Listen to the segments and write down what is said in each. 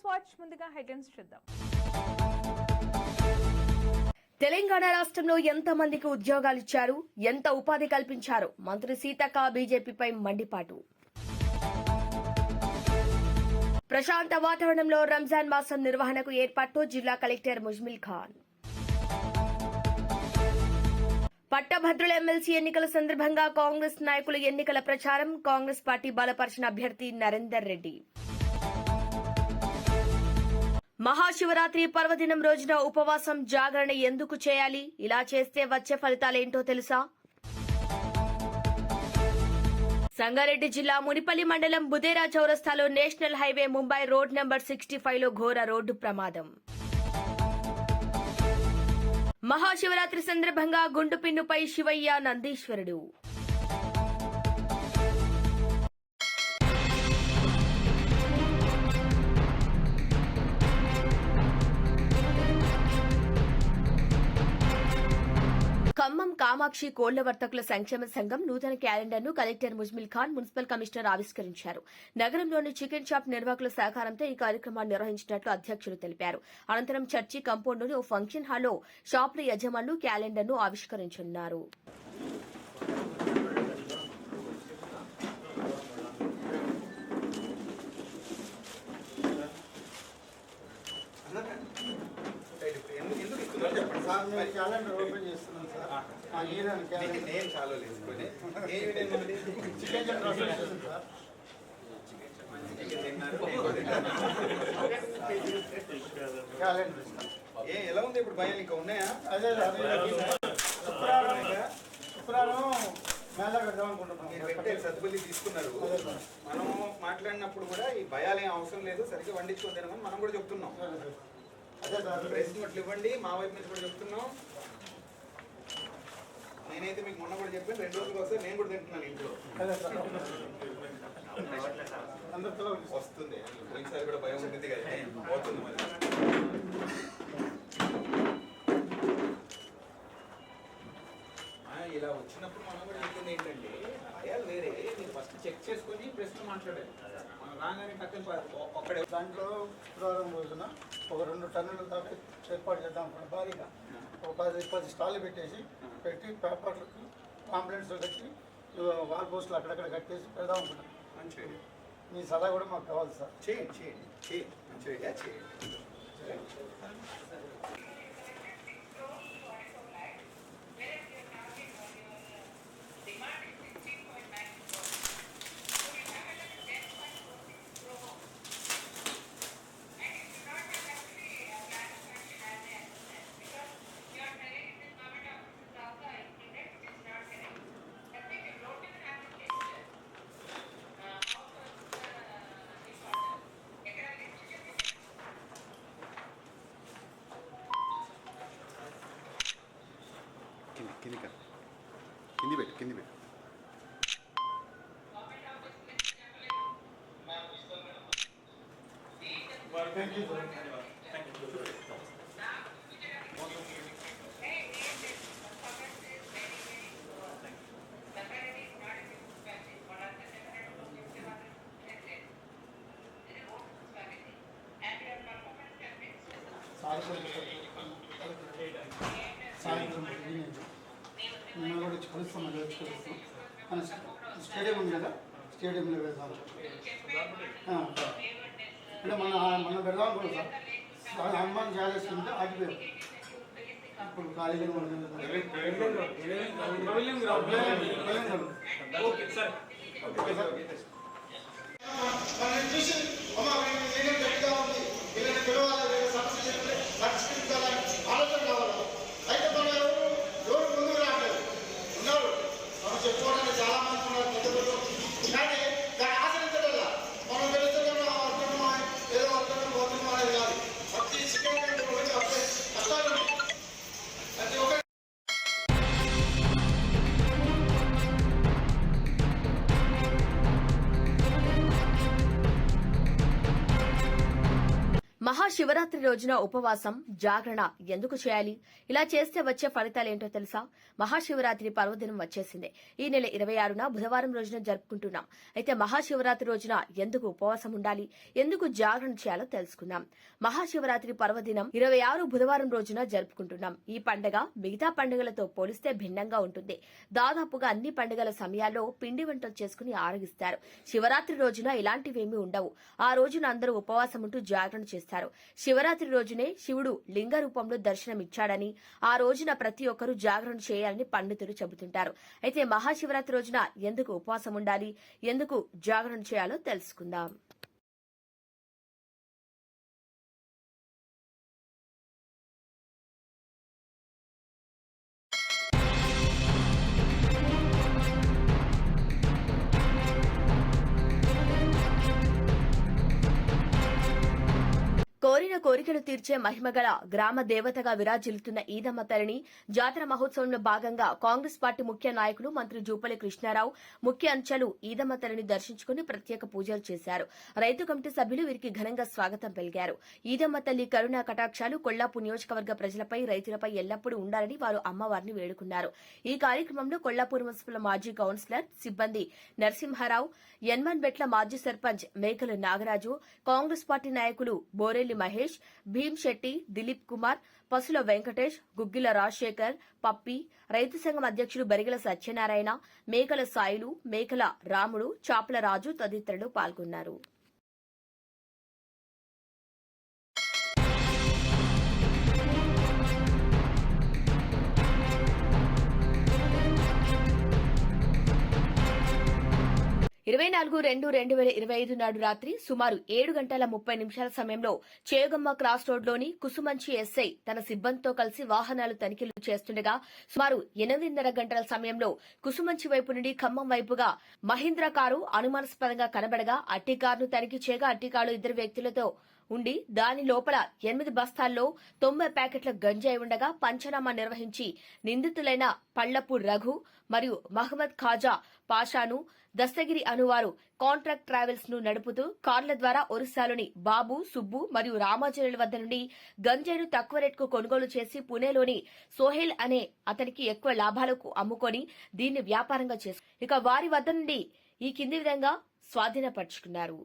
News watch ముందుగా headlines చూద్దాం. తెలంగాణ రాష్ట్రంలో ఎంత మందికి ఉద్యోగాలు ఇచ్చారు ఎంత ఉపాధి కల్పించారు? మంత్రి సీతక్క బీజేపీపై మండిపాటు. ప్రశాంత వాతావరణంలో రంజాన్ మాసం నిర్వహణకు ఏర్పాటు జిల్లా కలెక్టర్ ముజ్మిల్ ఖాన్. పట్టభద్రుల ఎమ్మెల్సీ ఎన్నికల సందర్భంగా కాంగ్రెస్ నాయకుల ఎన్నికల ప్రచారం కాంగ్రెస్ పార్టీ బలపరిచిన అభ్యర్థి నరేందర్ రెడ్డి. మహాశివరాత్రి పర్వదినం రోజున ఉపవాసం జాగరణ ఎందుకు చేయాలి? ఇలా చేస్తే వచ్చే ఫలితాలేంటో తెలుసా? సంగారెడ్డి జిల్లా మునిపల్లి మండలం బుదేరా చౌరస్తాలో national highway Mumbai road number sixty ఫైవ్లో ఘోర రోడ్డు ప్రమాదం. మహాశివరాత్రి సందర్భంగా గుండుపిన్నుపై శివయ్య నందీశ్వరుడు. కామాక్షి కోళ్ళ వర్తకుల సంక్షేమ సంఘం నూతన క్యాలెండర్ను collector Muzammil Khan municipal commissioner ఆవిష్కరించారు. నగరంలోని చికెన్ షాప్ నిర్వాహకుల సహకారంతో ఈ కార్యక్రమాన్ని నిర్వహించినట్లు అధ్యక్షులు తెలిపారు. అనంతరం చర్చి కంపౌండ్లోని ఓ ఫంక్షన్ హాల్లో షాపుల యజమానులు క్యాలెండర్ను ఆవిష్కరించనున్నారు ఎందుకు ఇస్తున్నారు చెప్పండి సార్ మేము క్యాలెండర్ ఓపెన్ చేస్తున్నాం సార్ ఆ ఈయన క్యాలెండర్ నేను చాలా తీసుకొని ఏ చికెన్ జెండర్ అసోసియేషన్ సార్ చికెన్ తిన్నారు, ఏ ఎలా ఉంది ఇప్పుడు భయాలు ఇంకా ఉన్నాయా అదే అదే శుక్రవారం శుక్రవారం మేళ పెడదాం అనుకుంటున్నాం మీరు పెట్టే సత్తుపల్లి తీసుకున్నారు మనం మాట్లాడినప్పుడు కూడా ఈ భయాలు ఏం అవసరం లేదు సరిగ్గా వండించుకోద్దామని మనం కూడా చెప్తున్నాం. ప్రెస్ నోట్లు ఇవ్వండి. మా వైపు నుంచి కూడా చెప్తున్నాం. నేనైతే మీకు మొన్న కూడా చెప్పాను రెండు రోజులకు వస్తే నేను కూడా తింటున్నాను ఇంట్లో. వస్తుంది. పోయినసారి కూడా భయం ఉంటుంది కదా. పోతుంది మరి. ఇలా వచ్చినప్పుడు మనం కూడా చెప్పింది ఏంటంటే భయాలు వేరే. మీరు ఫస్ట్ చెక్ చేసుకొని ప్రశ్న మాట్లాడాలి. రాగానే ఒక్కడే. దాంట్లో శుక్రవారం రోజున ఒక రెండు టన్నుల దాకా ఏర్పాటు చేద్దాం అనుకున్నాం భారీగా ఒక పది పది స్టాళ్ళు పెట్టేసి పెట్టి పేపర్లకు కాంప్లైంట్స్ కట్టి వాల్ పోస్టులు అక్కడక్కడ కట్టేసి పెడదాం అనుకున్నాం. మంచి. మీ సలహా కూడా మాకు కావాలి సార్. చేయండి చేయండి చేయండి. చేయండి. సాయంత్రం ఈవినింగ్ కూడా కలుస్తాం మళ్ళీ వచ్చి కలుస్తాం మన స్టేడియం ఉంది కదా స్టేడియంలో వెళ్దాం. అంటే మన మన వెళ్దాం కూడా సార్. సార్ హనుమాన్ చేయాల్సింటే ఆగిపోయాం ఇప్పుడు ఖాళీగా okay sir. Okay sir. Shivaratri రోజున ఉపవాసం జాగరణ ఎందుకు చేయాలి? ఇలా చేస్తే వచ్చే ఫలితాలేంటో తెలుసా? మహాశివరాత్రి పర్వదినం వచ్చేసింది. ఈ నెల ఇరవై ఆరున బుధవారం రోజున జరుపుకుంటున్నాం. అయితే మహాశివరాత్రి రోజున ఎందుకు ఉపవాసం ఉండాలి? ఎందుకు జాగరణ చేయాలో తెలుసుకుందాం. మహాశివరాత్రి పర్వదినం ఇరవై ఆరు బుధవారం రోజున జరుపుకుంటున్నాం. ఈ పండగ మిగతా పండుగలతో పోలిస్తే భిన్నంగా ఉంటుంది. దాదాపుగా అన్ని పండుగల సమయాల్లో పిండి వంటలు చేసుకుని ఆరగిస్తారు. శివరాత్రి రోజున ఇలాంటివేమీ ఉండవు. ఆ రోజున అందరూ ఉపవాసం ఉంటూ జాగరణ చేస్తారు. శివరాత్రి రోజునే శివుడు లింగ రూపంలో దర్శనమిచ్చాడని ఆ రోజున ప్రతి ఒక్కరూ జాగరణ చేయాలని పండితులు చెబుతుంటారు. అయితే మహాశివరాత్రి రోజున ఎందుకు ఉపవాసం ఉండాలి ఎందుకు జాగరణ చేయాలో తెలుసుకుందాం. కోరిన కోరికలు తీర్చే మహిమగల గ్రామ దేవతగా విరాజిల్లుతున్న ఈదమ్మ తల్లిని జాతర మహోత్సవంలో భాగంగా కాంగ్రెస్ పార్టీ ముఖ్య నాయకులు మంత్రి జూపల్లి కృష్ణారావు ముఖ్య అంచెలు ఈదమ్మ తల్లిని దర్శించుకుని ప్రత్యేక పూజలు చేశారు. రైతు కమిటీ సభ్యులు వీరికి ఘనంగా స్వాగతం పలికారు. ఈదమ్మ తల్లి కరుణా కటాక్షాలు కొల్లాపూర్ నియోజకవర్గ ప్రజలపై రైతులపై ఎల్లప్పుడూ ఉండాలని వారు అమ్మవారిని వేడుకున్నారు. ఈ కార్యక్రమంలో కొల్లాపూర్ మున్సిపల్ మాజీ కౌన్సిలర్ సిబ్బంది నరసింహారావు యన్మన్ బెట్ల మాజీ సర్పంచ్ మేకల నాగరాజు కాంగ్రెస్ పార్టీ నాయకులు బోరెల్లి మహేష్ భీమ్ శెట్టి దిలీప్ కుమార్ పసుల వెంకటేష్ గుగ్గిల రాజశేఖర్ పప్పి రైతు సంఘం అధ్యక్షుడు బరిగల సత్యనారాయణ మేకల సాయిలు మేకల రాముడు చాపల రాజు తదితరులు పాల్గొన్నారు. ఇరవై నాలుగు రెండు రెండు వేల ఇరవై ఐదు నాడు రాత్రి సుమారు ఏడు గంటల ముప్పై నిమిషాల సమయంలో చేయగమ్మ క్రాస్ రోడ్లోని కుసుమంచి ఎస్ఐ తన సిబ్బందితో కలిసి వాహనాలు తనిఖీలు చేస్తుండగా సుమారు ఎనిమిదిన్నర గంటల సమయంలో కుసుమంచి వైపు నుండి ఖమ్మం వైపుగా మహీంద్ర కారు అనుమానాస్పదంగా కనబడగా అట్టి కారును తనిఖీ చేయగా అట్టి కారు ఇద్దరు వ్యక్తులతో ఉండి దాని లోపల ఎనిమిది బస్తాల్లో తొంభై ప్యాకెట్ల గంజాయి ఉండగా పంచనామా నిర్వహించి నిందితులైన పళ్ళపు రఘు మరియు మహమ్మద్ ఖాజా పాషాను దస్తగిరి అనువారు కాంట్రాక్ట్ ట్రావెల్స్ను నడుపుతూ కార్ల ద్వారా ఒరిస్సాలోని బాబు సుబ్బు మరియు రామాచరుల వద్ద నుండి గంజాయిను తక్కువ రేటుకు కొనుగోలు చేసి పుణేలోని సోహెల్ అనే అతనికి ఎక్కువ లాభాలకు అమ్ముకొని దీన్ని వ్యాపారంగా చేసు ఇక వారి వద్ద నుండి ఈ కింది విధంగా స్వాధీనపరుచుకున్నారు.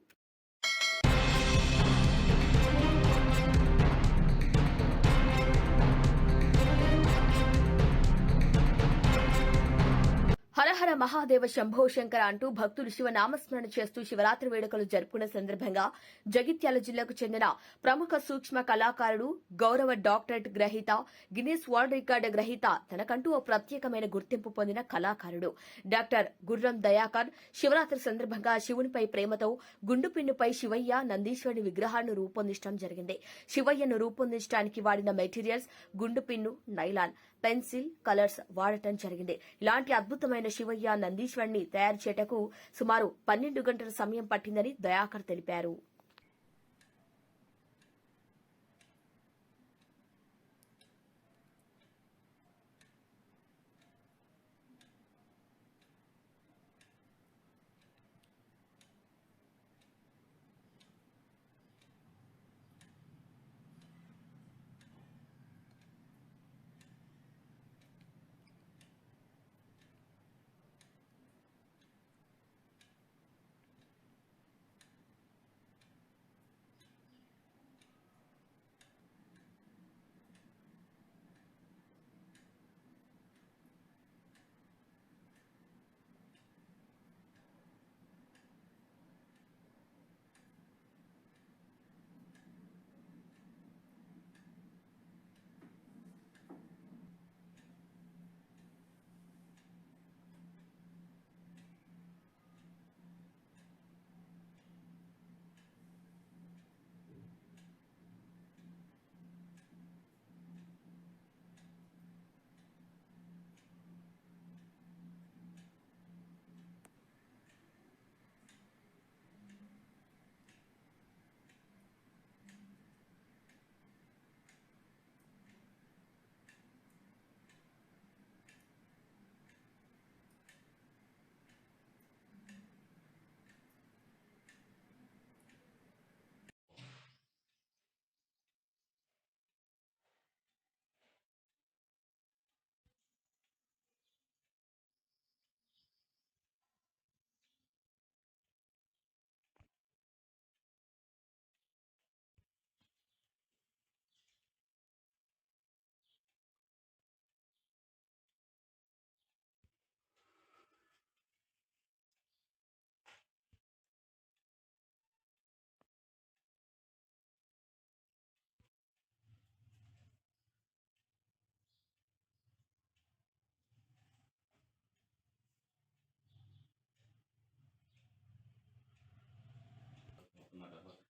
హరహర మహాదేవ శంభో శంకర అంటూ భక్తులు శివ నామస్మరణ చేస్తూ శివరాత్రి వేడుకలు జరుపుకున్న సందర్భంగా జగిత్యాల జిల్లాకు చెందిన ప్రముఖ సూక్ష్మ కళాకారుడు గౌరవ డాక్టరేట్ గ్రహీత గిన్నీస్ వరల్డ్ రికార్డు గ్రహీత తనకంటూ ఓ ప్రత్యేకమైన గుర్తింపు పొందిన కళాకారుడు. డాక్టర్ గుర్రం దయాకర్ శివరాత్రి సందర్భంగా శివునిపై ప్రేమతో గుండుపిన్నుపై శివయ్య నందీశ్వరుని విగ్రహాలను రూపొందించడం జరిగింది. శివయ్యను రూపొందించడానికి వాడిన మెటీరియల్స్ గుండుపిన్ను నైలాన్. పెన్సిల్ కలర్స్ వాడటం జరిగింది. ఇలాంటి అద్భుతమైన శివయ్య నందీశ్వరుని తయారు చేయటకు సుమారు పన్నెండు గంటల సమయం పట్టిందని దయాకర్ తెలిపారు. not about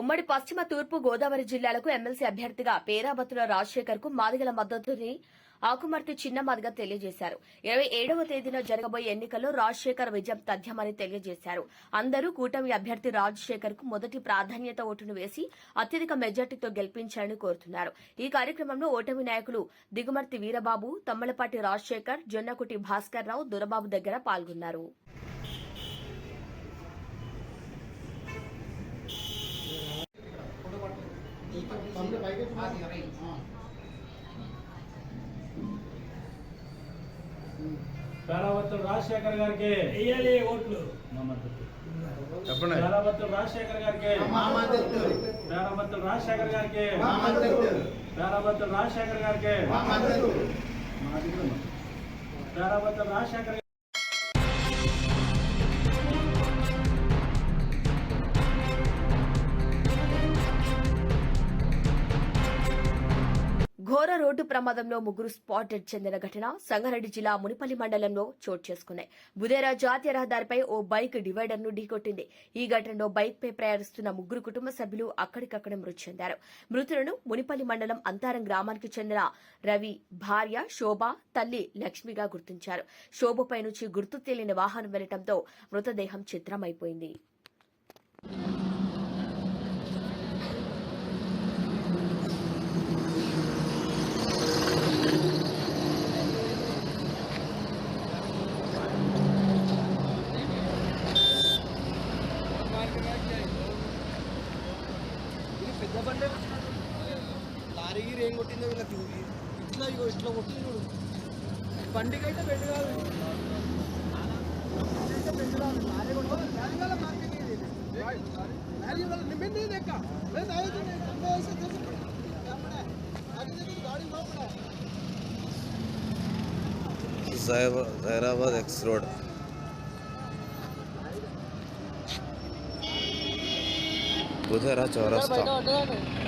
ఉమ్మడి పశ్చిమ తూర్పు గోదావరి జిల్లాలకు ఎమ్మెల్సీ అభ్యర్థిగా పేరాబత్తుల రాజశేఖర్కు మాదిగల మద్దతుని ఆకుమర్తి చిన్నమాదిగా తెలియజేశారు. ఇరవై ఏడవ తేదీన జరగబోయే ఎన్నికల్లో రాజశేఖర్ విజయం తథ్యమని తెలియజేశారు. అందరూ కూటమి అభ్యర్థి రాజశేఖర్కు మొదటి ప్రాధాన్యత ఓటును వేసి అత్యధిక మెజార్టీతో గెలిపించాలని కోరుతున్నారు. ఈ కార్యక్రమంలో ఓటమి నాయకులు దిగుమర్తి వీరబాబు తమ్మలపాటి రాజశేఖర్ జొన్నకుటి భాస్కర్ రావు దురబాబు దగ్గర పాల్గొన్నారు. పేరావత్తుల రాజశేఖర్ గారికి వెయ్యాలి ఓట్లు. చెప్పండి. పేరావత్తుల రాజశేఖర్ గారికి పేరావత్తుల రాజశేఖర్ గారికి పేరావత్తుల రాజశేఖర్ గారికి పేరావత్తుల రాజశేఖర్ ప్రమాదంలో ముగ్గురు స్పాటెడ్ చెందిన ఘటన సంగారెడ్డి జిల్లా మునిపల్లి మండలంలో చోటు చేసుకున్నాయి. బుదేరా జాతీయ రహదారిపై ఓ బైక్ డివైడర్ను ఢీకొట్టింది. ఈ ఘటనలో బైక్ పై ప్రయాణిస్తున్న ముగ్గురు కుటుంబ సభ్యులు అక్కడికక్కడే మృతి చెందారు. మృతులను మునిపల్లి మండలం అంతారం గ్రామానికి చెందిన రవి భార్య శోభ తల్లి లక్ష్మిగా గుర్తించారు. శోభపై నుంచి గుర్తు తెలియని వాహనం వెళ్ళడంతో మృతదేహం చిత్రమైపోయింది లారీ గిరి ఏం కొట్టిందో వీళ్ళకి ఇట్లా ఇగో ఇట్లా కొట్టింది చూడు బండికి అయితే బెడ్ కాదు అయితే బెడ్ కాదు లారీ కొట్టాలి లారీ వాళ్ళ మార్కెట్ ఇది లారీ వాళ్ళ నిమ్మింది ఇది ఎక్క లేదు అవుతుంది సంభవం తెలుసు గాడి లోపల జైరాబాద్ ఎక్స్ రోడ్ బుధరా చౌరస్తా ప్రశాంత్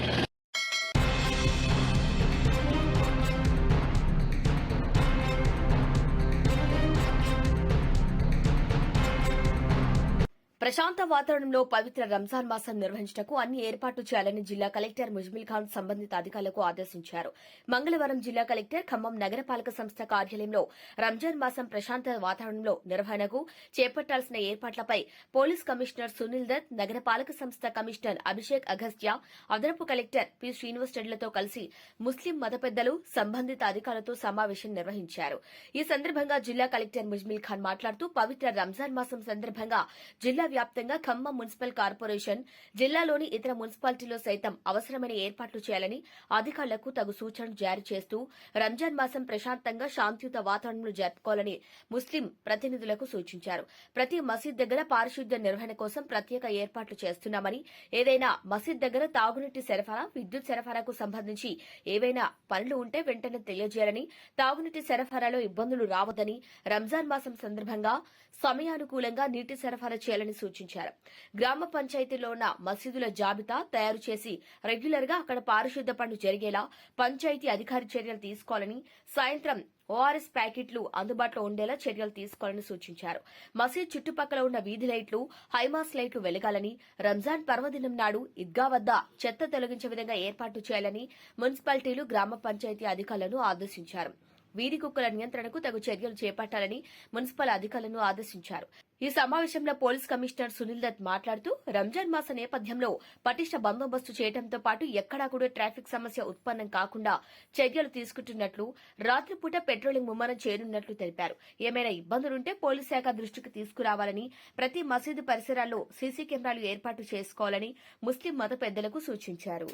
ప్రశాంత వాతావరణంలో పవిత్ర రంజాన్ మాసం నిర్వహించటకు అన్ని ఏర్పాట్లు చేయాలని జిల్లా కలెక్టర్ ముజ్మిల్ ఖాన్ సంబంధిత అధికారులకు ఆదేశించారు. మంగళవారం జిల్లా కలెక్టర్ ఖమ్మం నగరపాలక సంస్థ కార్యాలయంలో రంజాన్ మాసం ప్రశాంత వాతావరణంలో నిర్వహణకు చేపట్టాల్సిన ఏర్పాట్లపై పోలీస్ కమిషనర్ సునీల్ దత్ నగరపాలక సంస్థ కమిషనర్ అభిషేక్ అగస్త్యా అదనపు కలెక్టర్ పి శ్రీనివాస్ రెడ్డిలతో కలిసి ముస్లిం మత పెద్దలు సంబంధిత అధికారులతో సమావేశం నిర్వహించారు. ఈ సందర్భంగా జిల్లా కలెక్టర్ ముజ్మిల్ ఖాన్ మాట్లాడుతూ పవిత్ర రంజాన్ మాసం సందర్భంగా జిల్లా వ్యాప్తంగా ఖమ్మం మున్సిపల్ కార్పొరేషన్ జిల్లాలోని ఇతర మున్సిపాలిటీలో సైతం అవసరమైన ఏర్పాట్లు చేయాలని అధికారులకు తగు సూచనలు జారీ చేస్తూ రంజాన్ మాసం ప్రశాంతంగా శాంతియుత వాతావరణంలో జరుపుకోవాలని ముస్లిం ప్రతినిధులకు సూచించారు. ప్రతి మసీద్ దగ్గర పారిశుద్ధ్య నిర్వహణ కోసం ప్రత్యేక ఏర్పాట్లు చేస్తున్నామని ఏదైనా మసీద్ దగ్గర తాగునీటి సరఫరా విద్యుత్ సరఫరాకు సంబంధించి ఏవైనా పనులు ఉంటే వెంటనే తెలియజేయాలని తాగునీటి సరఫరాలో ఇబ్బందులు రావద్దని రంజాన్ మాసం సందర్భంగా సమయానుకూలంగా నీటి సరఫరా చేయాలని సూచించారు. గ్రామ పంచాయతీలో ఉన్న మసీదుల జాబితా తయారు చేసి రెగ్యులర్గా అక్కడ పారిశుద్ధ్య పనులు జరిగేలా పంచాయతీ అధికారి చర్యలు తీసుకోవాలని సాయంత్రం ఓఆర్ఎస్ ప్యాకెట్లు అందుబాటులో ఉండేలా చర్యలు తీసుకోవాలని సూచించారు. మసీద్ చుట్టుపక్కల ఉన్న వీధి లైట్లు హైమాస్ లైట్లు వెలగాలని రంజాన్ పర్వదినం నాడు ఇద్గా వద్ద చెత్త తొలగించే విధంగా ఏర్పాటు చేయాలని మున్సిపాలిటీలు గ్రామ పంచాయతీ అధికారులను ఆదేశించారు. వీధి కుక్కల నియంత్రణకు తగు చర్యలు చేపట్టాలని మున్సిపల్ అధికారులను ఆదేశించారు. ఈ సమావేశంలో పోలీస్ కమిషనర్ సునీల్ దత్ మాట్లాడుతూ రంజాన్ మాస నేపథ్యంలో పటిష్ట బందోబస్తు చేయడంతో పాటు ఎక్కడా కూడా ట్రాఫిక్ సమస్య ఉత్పన్నం కాకుండా చర్యలు తీసుకుంటున్నట్లు రాత్రిపూట పెట్రోలింగ్ ముమ్మరం చేయనున్నట్లు తెలిపారు. ఏమైనా ఇబ్బందులుంటే పోలీస్ శాఖ దృష్టికి తీసుకురావాలని ప్రతి మసీదు పరిసరాల్లో సీసీ కెమెరాలు ఏర్పాటు చేసుకోవాలని ముస్లిం మత పెద్దలకు సూచించారు.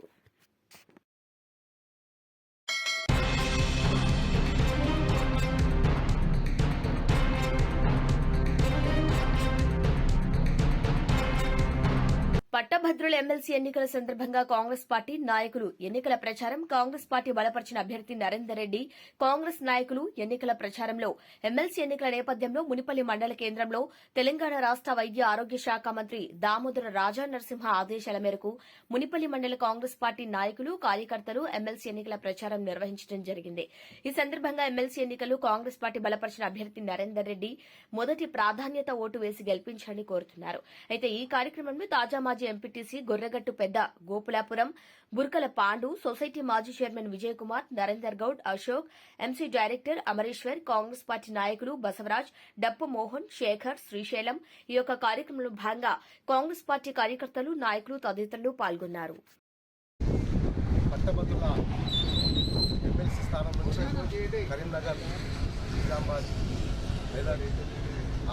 పట్టభద్రుల ఎమ్మెల్సీ ఎన్నికల సందర్భంగా కాంగ్రెస్ పార్టీ నాయకులు ఎన్నికల ప్రచారం కాంగ్రెస్ పార్టీ బలపరిచిన అభ్యర్థి నరేందర్ రెడ్డి కాంగ్రెస్ నాయకులు ఎన్నికల ప్రచారంలో ఎమ్మెల్సీ ఎన్నికల నేపథ్యంలో మునిపల్లి మండల కేంద్రంలో తెలంగాణ రాష్ట వైద్య ఆరోగ్య శాఖ మంత్రి దామోదర రాజా నరసింహ ఆదేశాల మేరకు మునిపల్లి మండల కాంగ్రెస్ పార్టీ నాయకులు కార్యకర్తలు ఎమ్మెల్సీ ఎన్నికల ప్రచారం నిర్వహించడం జరిగింది. ఈ సందర్భంగా ఎమ్మెల్సీ ఎన్నికలు కాంగ్రెస్ పార్టీ బలపరిచిన అభ్యర్థి నరేందర్ రెడ్డి మొదటి ప్రాధాన్యత ఓటు వేసి గెలిపించాలని కోరుతున్నారు. అయితే ఈ కార్యక్రమంలో తాజా మాజీ ఎంపీటీసీ గొర్రెగట్టు పెద్ద గోపులాపురం బుర్కల పాండు సొసైటీ మాజీ chairman Vijay Kumar Narender Goud Ashok MC director Amareshwar Congress party నాయకులు బసవరాజ్ డప్పు మోహన్ శేఖర్ శ్రీశైలం ఈ యొక్క కార్యక్రమంలో భాగంగా కాంగ్రెస్ పార్టీ కార్యకర్తలు నాయకులు తదితరులు పాల్గొన్నారు. కరీంనగర్ నిజామాబాద్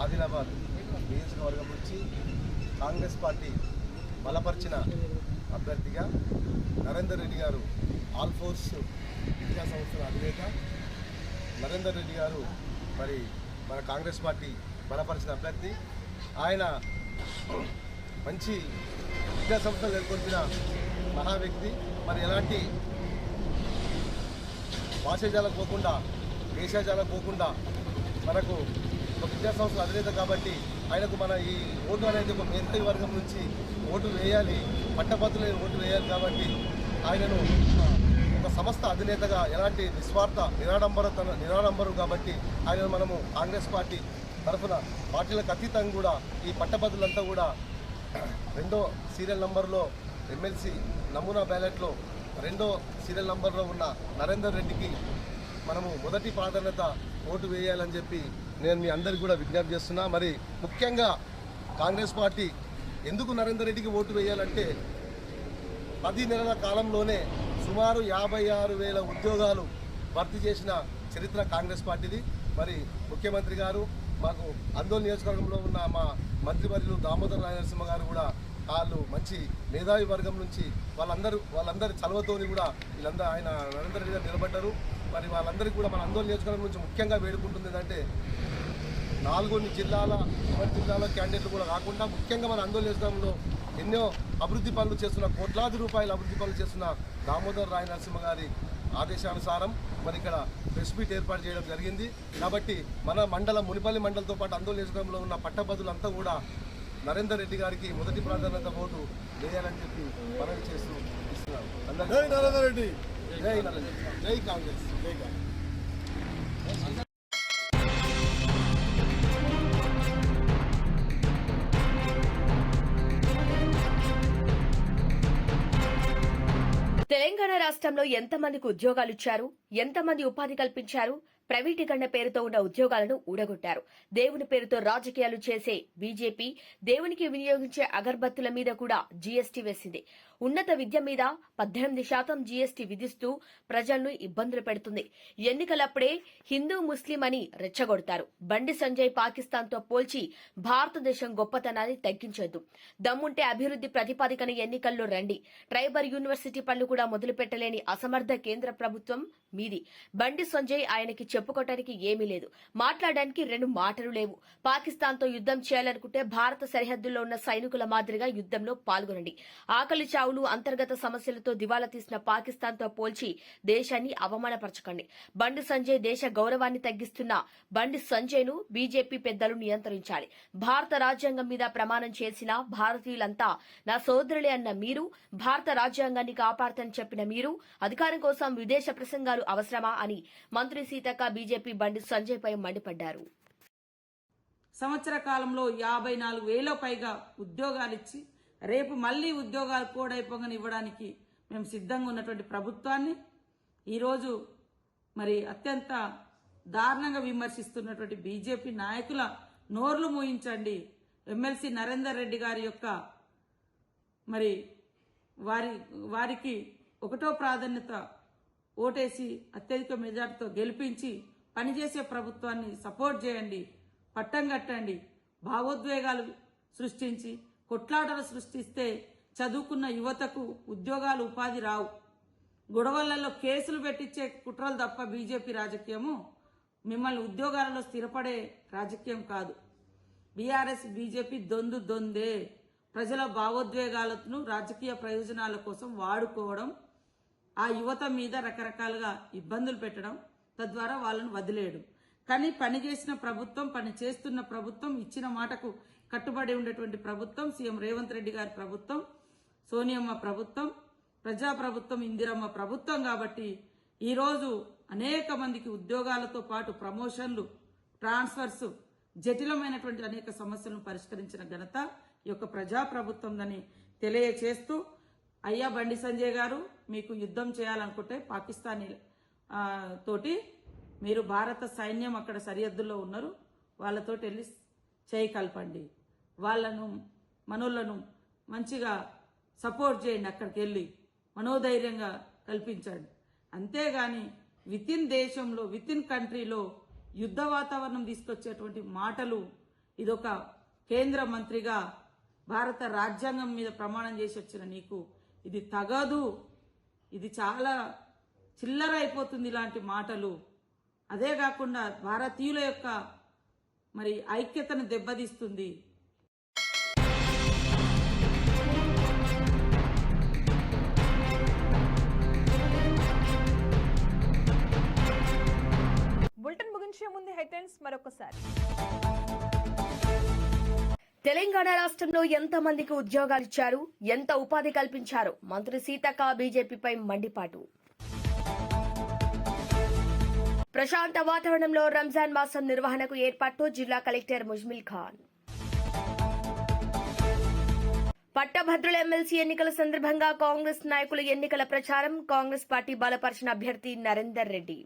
ఆదిలాబాద్ నియోజకవర్గం నుంచి కాంగ్రెస్ పార్టీ బలపరిచిన అభ్యర్థిగా నరేందర్ రెడ్డి గారు ఆల్ ఫోర్స్ విద్యా సంస్థల అధినేత. నరేందర్ రెడ్డి గారు మరి మన కాంగ్రెస్ పార్టీ బలపరిచిన అభ్యర్థి. ఆయన మంచి విద్యా సంస్థలు నెలకొల్పిన మహా వ్యక్తి. మరి ఎలాంటి భాషజాలకు పోకుండా దేశజాలకు పోకుండా మనకు ఒక విద్యా సంస్థల అధినేత కాబట్టి ఆయనకు మన ఈ ఓటు అనేది ఒక మేధావి వర్గం నుంచి ఓటు వేయాలి పట్టభద్రులైన ఓటు వేయాలి కాబట్టి ఆయనను ఒక సంస్థ అధినేతగా ఎలాంటి నిస్వార్థ నిరాడంబరతన నిరాడంబరం కాబట్టి ఆయనను మనము కాంగ్రెస్ పార్టీ తరఫున పార్టీలకు అతీతంగా కూడా ఈ పట్టభద్రులంతా కూడా రెండో సీరియల్ నంబర్లో ఎమ్మెల్సీ నమూనా బ్యాలెట్లో రెండో సీరియల్ నంబర్లో ఉన్న నరేందర్ రెడ్డికి మనము మొదటి ప్రాధాన్యత ఓటు వేయాలని చెప్పి నేను మీ అందరికి కూడా విజ్ఞప్తి చేస్తున్నా. మరి ముఖ్యంగా కాంగ్రెస్ పార్టీ ఎందుకు నరేందర్ రెడ్డికి ఓటు వేయాలంటే పది నెలల కాలంలోనే సుమారు యాభై ఆరు వేల ఉద్యోగాలు భర్తీ చేసిన చరిత్ర కాంగ్రెస్ పార్టీది. మరి ముఖ్యమంత్రి గారు మాకు ఆందోళన నియోజకవర్గంలో ఉన్న మా మంత్రివర్యులు దామోదర రాయనరసింహ గారు కూడా వాళ్ళు మంచి మేధావి వర్గం నుంచి వాళ్ళందరూ వాళ్ళందరి చలవతోని కూడా వీళ్ళందరూ ఆయన నరేంద్ర రెడ్డి గారు నిలబడ్డారు. మరి వాళ్ళందరికీ కూడా మన ఆందోళన నియోజకవర్గం నుంచి ముఖ్యంగా వేడుకుంటుంది ఏంటంటే నాలుగొన్ని జిల్లాల ఎవరి జిల్లాల క్యాండిడేట్లు కూడా కాకుండా ముఖ్యంగా మన ఆందోళన నియోజకవర్గంలో ఎన్నో అభివృద్ధి పనులు చేస్తున్న కోట్లాది రూపాయల అభివృద్ధి పనులు చేస్తున్న దామోదర్ రాయ నరసింహ గారి ఆదేశానుసారం మరి ఇక్కడ ప్రెస్ మీట్ ఏర్పాటు చేయడం జరిగింది. కాబట్టి మన మండలం మునిపల్లి మండలంతో పాటు ఆందోళన నియోజకవర్గంలో ఉన్న పట్టభద్రులంతా కూడా నరేందర్ రెడ్డి గారికి మొదటి ప్రాధాన్యత ఓటు వేయాలని చెప్పి మనవి చేస్తూ ఇస్తున్నారు. అందరికీ నరేందర్ రెడ్డి. తెలంగాణ రాష్ట్రంలో ఎంతమందికి ఉద్యోగాలు ఇచ్చారు? ఎంతమంది ఉపాధి కల్పించారు? ప్రైవేటీకరణ పేరుతో ఉన్న ఉద్యోగాలను ఊడగొట్టారు. దేవుని పేరుతో రాజకీయాలు చేసే బీజేపీ దేవునికి వినియోగించే అగర్బత్తుల మీద కూడా జీఎస్టీ వేసింది. ఉన్నత విద్య మీద పద్దెనిమిది శాతం జీఎస్టీ విధిస్తూ ప్రజలను ఇబ్బందులు పెడుతుంది. ఎన్నికలప్పుడే హిందూ ముస్లిం అని రెచ్చగొడతారు. బండి సంజయ్ పాకిస్తాన్తో పోల్చి భారతదేశం గొప్పతనాన్ని తగ్గించొద్దు. దమ్ముంటే అభివృద్ది ప్రతిపాదికన ఎన్నికల్లో రండి. ట్రైబల్ యూనివర్సిటీ పనులు కూడా మొదలుపెట్టలేని అసమర్థ కేంద్ర ప్రభుత్వం మీది. బండి సంజయ్ ఆయనకి చెప్పుకోవటానికి ఏమీ లేదు. మాట్లాడడానికి రెండు మాటలు లేవు. పాకిస్తాన్తో యుద్దం చేయాలనుకుంటే భారత సరిహద్దుల్లో ఉన్న సైనికుల మాదిరిగా యుద్దంలో పాల్గొనండి. ఆకలి చావులు అంతర్గత సమస్యలతో దివాలా తీసిన పాకిస్తాన్తో పోల్చి దేశాన్ని అవమానపరచకండి. బండి సంజయ్ దేశ గౌరవాన్ని తగ్గిస్తున్న బండి సంజయ్ను బీజేపీ పెద్దలు నియంత్రించాలి. భారత రాజ్యాంగం మీద ప్రమాణం చేసిన భారతీయులంతా నా సోదరులే అన్న మీరు భారత రాజ్యాంగాన్ని కాపాడతని చెప్పిన మీరు అధికారం కోసం విదేశ ప్రసంగాలు అవసరమా అని మంత్రి సీతక్క బీజేపీ బండి సంజయ్ పై మండిపడ్డారు. సంవత్సర కాలంలో యాభై నాలుగు వేల పైగా ఉద్యోగాలు ఇచ్చి రేపు మళ్ళీ ఉద్యోగాలు కోడైపోగానే ఇవ్వడానికి మేము సిద్ధంగా ఉన్నటువంటి ప్రభుత్వాన్ని ఈరోజు మరి అత్యంత దారుణంగా విమర్శిస్తున్నటువంటి బీజేపీ నాయకుల నోర్లు మూయించండి. ఎమ్మెల్సీ నరేందర్ రెడ్డి గారి యొక్క మరి వారి వారికి ఒకటో ప్రాధాన్యత ఓటేసి అత్యధిక మెజార్టీతో గెలిపించి పనిచేసే ప్రభుత్వాన్ని సపోర్ట్ చేయండి పట్టం కట్టండి భావోద్వేగాలు సృష్టించి కొట్లాటలు సృష్టిస్తే చదువుకున్న యువతకు ఉద్యోగాలు ఉపాధి రావు. గొడవలలో కేసులు పెట్టించే కుట్రలు తప్ప బీజేపీ రాజకీయము మిమ్మల్ని ఉద్యోగాలలో స్థిరపడే రాజకీయం కాదు. బీఆర్ఎస్ బీజేపీ దొందు దొందే. ప్రజల భావోద్వేగాలను రాజకీయ ప్రయోజనాల కోసం వాడుకోవడం ఆ యువత మీద రకరకాలుగా ఇబ్బందులు పెట్టడం తద్వారా వాళ్ళను వదిలేయడం. కానీ పని చేసిన ప్రభుత్వం పని చేస్తున్న ప్రభుత్వం ఇచ్చిన మాటకు కట్టుబడి ఉండేటువంటి ప్రభుత్వం సీఎం రేవంత్ రెడ్డి గారి ప్రభుత్వం సోనియమ్మ ప్రభుత్వం ప్రజాప్రభుత్వం ఇందిరమ్మ ప్రభుత్వం కాబట్టి ఈరోజు అనేక మందికి ఉద్యోగాలతో పాటు ప్రమోషన్లు ట్రాన్స్ఫర్స్ జటిలమైనటువంటి అనేక సమస్యలను పరిష్కరించిన ఘనత ఈ యొక్క ప్రజాప్రభుత్వందని తెలియచేస్తూ అయ్యా బండి సంజయ్ గారు మీకు యుద్ధం చేయాలనుకుంటే పాకిస్తానీ తోటి మీరు భారత సైన్యం అక్కడ సరిహద్దుల్లో ఉన్నారు. వాళ్ళతోటి వెళ్ళి చేయి కలపండి. వాళ్ళను మనోళ్ళను మంచిగా సపోర్ట్ చేయండి అక్కడికి వెళ్ళి. మనోధైర్యంగా కల్పించండి. అంతేగాని విత్ ఇన్ దేశంలో విత్ ఇన్ కంట్రీలో యుద్ధ వాతావరణం తీసుకొచ్చేటువంటి మాటలు ఇదొక కేంద్ర మంత్రిగా భారత రాజ్యాంగం మీద ప్రమాణం చేసి వచ్చిన నీకు ఇది తగదు. ఇది చాలా చిల్లర అయిపోతుంది ఇలాంటి మాటలు. అదే కాకుండా భారతీయుల యొక్క మరి ఐక్యతను దెబ్బతీస్తుంది. బులెటిన్ ముగించే ముందు హెడ్లైన్స్ మరొకసారి. తెలంగాణ రాష్ట్రంలో ఎంత మందికి ఉద్యోగాలు ఇచ్చారు? ఎంత ఉపాధి కల్పించారు? మంత్రి సీతక్క బీజేపీపై మండిపాటు. ప్రశాంత వాతావరణంలో రంజాన్ మాసం నిర్వహణకు ఏర్పాటు జిల్లా కలెక్టర్ ముజ్మిల్ ఖాన్. పట్టభద్రుల ఎమ్మెల్సీ ఎన్నికల సందర్భంగా కాంగ్రెస్ నాయకులు ఎన్నికల ప్రచారం కాంగ్రెస్ పార్టీ బలపరిచిన అభ్యర్థి నరేందర్ రెడ్డి.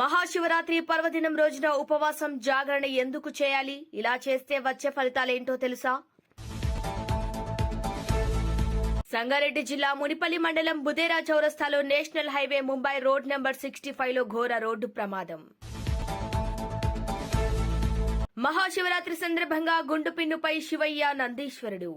మహాశివరాత్రి పర్వదినం రోజున ఉపవాసం జాగరణ ఎందుకు చేయాలి? ఇలా చేస్తే వచ్చే ఫలితాలేంటో తెలుసా? సంగారెడ్డి జిల్లా మునిపల్లి మండలం బుదేరా చౌరస్తాలో national highway Mumbai road number sixty ఫైవ్లో ఘోర రోడ్డు ప్రమాదం. మహాశివరాత్రి సందర్భంగా గుండుపిన్నుపై శివయ్య నందీశ్వరుడు.